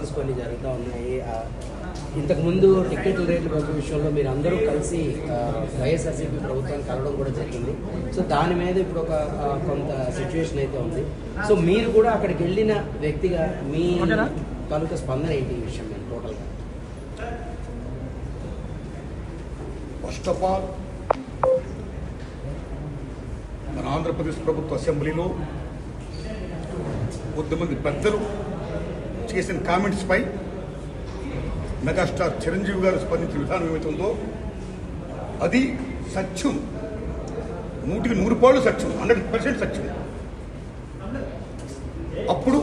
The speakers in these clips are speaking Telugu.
డిస్కషన్స్ కొన్ని జరుగుతూ ఉన్నాయి. ఇంతకుముందు టికెట్ల రేట్ల పెంపు విషయంలో మీరు అందరూ కలిసి వైఎస్ఆర్సీపీ ప్రభుత్వాన్ని కలవడం కూడా జరిగింది. సో దాని మీద ఇప్పుడు ఒక కొంత సిచ్యువేషన్ అయితే ఉంది. సో మీరు కూడా అక్కడికి వెళ్ళిన వ్యక్తిగా మీ తాలూకా స్పందన ఏంటి ఈ విషయం మీద టోటల్గా? ఫస్ట్ ఆఫ్ ఆల్ మన ఆంధ్రప్రదేశ్ ప్రభుత్వ అసెంబ్లీలో కొద్దిమంది పెద్దలు చేసిన కామెంట్స్పై మెగాస్టార్ చిరంజీవి గారు స్పందించిన విధానం ఏమైతుందో అది సత్యం. నూటికి నూరు పాళ్ళు సత్యం. హండ్రెడ్ పర్సెంట్ సత్యం. అప్పుడు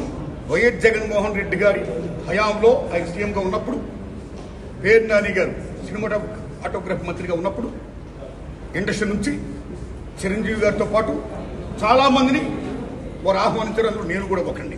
వైఎస్ జగన్మోహన్ రెడ్డి గారి హయాంలో ఆయన సీఎంగా ఉన్నప్పుడు పేరు నాని గారు సినిమాటోగ్రఫీ మంత్రిగా ఉన్నప్పుడు ఇండస్ట్రీ నుంచి చిరంజీవి గారితో పాటు చాలా మందిని వారు ఆహ్వానించారు. అందులో నేను కూడా ఒకండి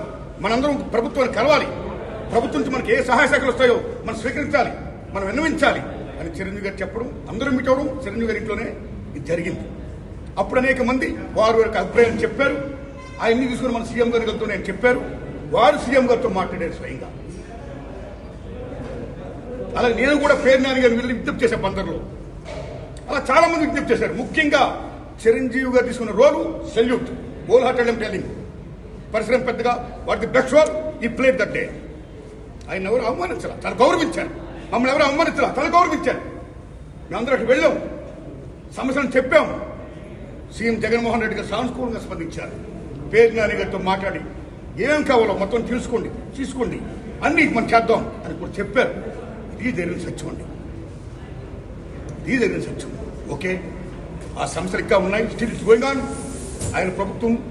మనందరం ప్రభుత్వాన్ని కలవాలి. ప్రభుత్వం నుంచి మనకి ఏ సహాయ శాఖలు వస్తాయో మనం స్వీకరించాలి మనం విన్నవించాలి. అని చిరంజీవి గారు చెప్పడం అందరూ మీట్ అవడం చిరంజీవి గారి ఇంట్లోనే ఇది జరిగింది. అప్పుడు అనేక మంది వారు యొక్క అభిప్రాయం చెప్పారు. ఆయన్ని తీసుకుని మన సీఎం గారి గారితో నేను చెప్పారు. వారు సీఎం గారితో మాట్లాడారు స్వయంగా. అలాగే నేను కూడా పేరు నాని గారిని వెళ్ళి విజ్ఞప్తి చేశాను బందర్లో అలా చాలా మంది విజ్ఞప్తి చేశారు. ముఖ్యంగా చిరంజీవి గారు తీసుకున్న రోలు సెల్యూట్. గోల్ హార్ట్ అండ్ టెలింగ్ పరిశ్రమ పెద్దగా వాటి బెస్ట్ రోల్ ఈ ప్లేట్ దట్ డే ఆయన ఎవరు అవమానించాల? తను గౌరవించారు. మమ్మల్ని ఎవరు అవమానించాల? తను గౌరవించారు. మేమందరూ అటు వెళ్ళాం. సమస్యలను చెప్పాం. సీఎం జగన్మోహన్ రెడ్డి గారు సానుకూలంగా స్పందించారు. పేరు నాని గారితో మాట్లాడి ఏం కావాలో మొత్తం తెలుసుకోండి తీసుకోండి. అన్ని మనం చేద్దాం అని కూడా చెప్పారు. ఇది జరిగిన సత్యం అండి. ఇది జరిగిన సత్యం. ఓకే? ఆ సమస్యలు ఇంకా ఉన్నాయి. స్టిల్ ఇట్స్ గోయింగ్ ఆన్ ఆయన ప్రభుత్వం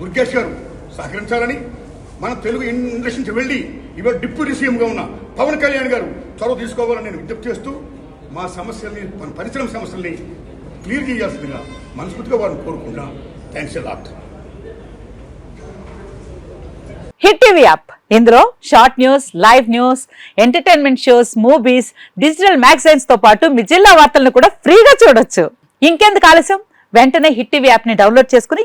దుర్గేష్ గారు సహకరించాలని మన తెలుగు ఇండస్ట్రీ వెళ్ళి ఇవాళ డిప్యూటీ సీఎంగా ఉన్న పవన్ కళ్యాణ్ గారు చొరవ తీసుకోవాలని నేను విజ్ఞప్తి చేస్తూ మా సమస్యల్ని మన పరిశ్రమ సమస్యల్ని క్లియర్ చేయాల్సిందిగా మనస్ఫూర్తిగా వారిని కోరుకుంటున్నా. Thanks lot Hit TV app. ఇందులో short news live news entertainment shows movies digital మ్యాగజైన్స్తో పాటు మీ జిల్లా వార్తలను కూడా ఫ్రీగా చూడొచ్చు. ఇంకెందుకు ఆలస్యం? వెంటనే హిట్ టీవీ యాప్ని డౌన్లోడ్ చేసుకుని